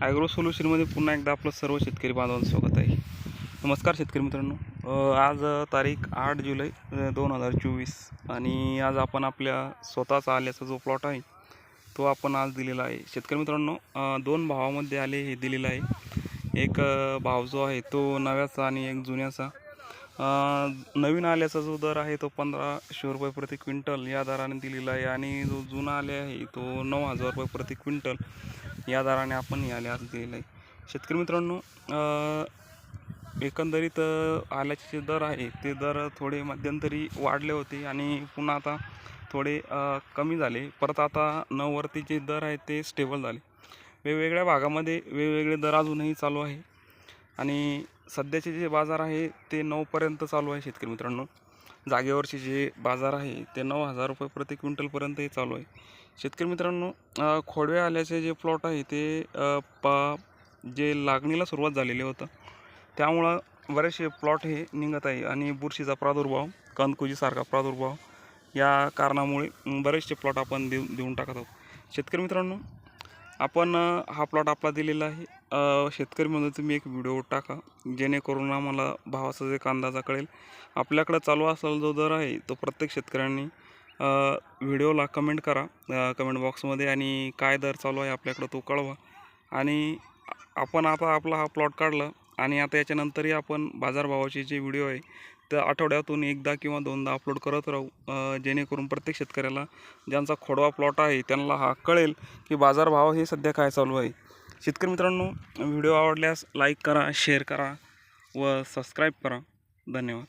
Agro सोल्युशनमध्ये पुन्हा एकदा आपलं सर्व शेतकरी बांधवांचं स्वागत आहे. नमस्कार शेतकरी मित्रांनो. आज तारीख आठ जुलै दोन हजार चोवीस आणि आज आपण आपल्या स्वतःचा आल्याचा जो प्लॉट आहे तो आपण आज दिलेला आहे. शेतकरी मित्रांनो दोन भावामध्ये आले हे दिलेलं आहे. एक भाव जो आहे तो नव्याचा आणि एक जुन्याचा. नवीन आल्याचा जो दर आहे तो पंधराशे रुपये प्रति क्विंटल या दराने दिलेला आहे. आणि जो जुना आले आहे तो नऊ हजार रुपये प्रति क्विंटल या दराने आपण या आल्यास आज दिलेला आहे. शेतकरी मित्रांनो एकंदरीत आल्याचे जे दर आहे ते दर थोडे मध्यंतरी वाढले होते आणि पुन्हा आता थोडे कमी झाले. परत आता नऊवरती जे दर आहेत ते स्टेबल झाले. वेगवेगळ्या भागामध्ये वेगवेगळे दर अजूनही चालू आहे. आणि सध्याचे जे बाजार आहे ते नऊपर्यंत चालू आहे शेतकरी मित्रांनो. जागेवरचे जे बाजार आहे ते नऊ हजार रुपये प्रति क्विंटलपर्यंतही चालू आहे. शेतकरी मित्रांनो खोडव्या खोडवे आल्याचे जे प्लॉट आहे ते प पा जे लागणीला सुरुवात झालेली होतं. त्यामुळं बरेचसे प्लॉट हे निघत आहे आणि बुरशीचा प्रादुर्भाव कंदकुजीसारखा प्रादुर्भाव या कारणामुळे बरेचसे प्लॉट आपण देऊ देऊन टाकत आहोत. शेतकरी मित्रांनो आपण हा प्लॉट आपला दिलेला आहे. शेतकरी म्हणून तुम्ही एक व्हिडिओ टाका जेणेकरून आम्हाला भावाचा जे कांदाचा कळेल. आपल्याकडं चालू असलेला जो दर आहे तो प्रत्येक शेतकऱ्यांनी व्हिडिओला कमेंट करा कमेंट बॉक्समध्ये आणि काय दर चालू आहे आपल्याकडं तो कळवा. आणि आपण आता आपला हा प्लॉट काढला आणि आता याच्यानंतरही आपण बाजारभावाचे जे व्हिडिओ आहे तर आठवड्यातून एकदा किंवा दोनदा अपलोड करत राहू जेणेकरून प्रत्येक शेतकऱ्याला ज्यांचा खोडवा प्लॉट आहे त्यांना हा कळेल की बाजारभाव हे सध्या काय चालू आहे. शेतकरी मित्रांनो व्हिडिओ आवडल्यास लाईक करा शेअर करा व सबस्क्राईब करा. धन्यवाद.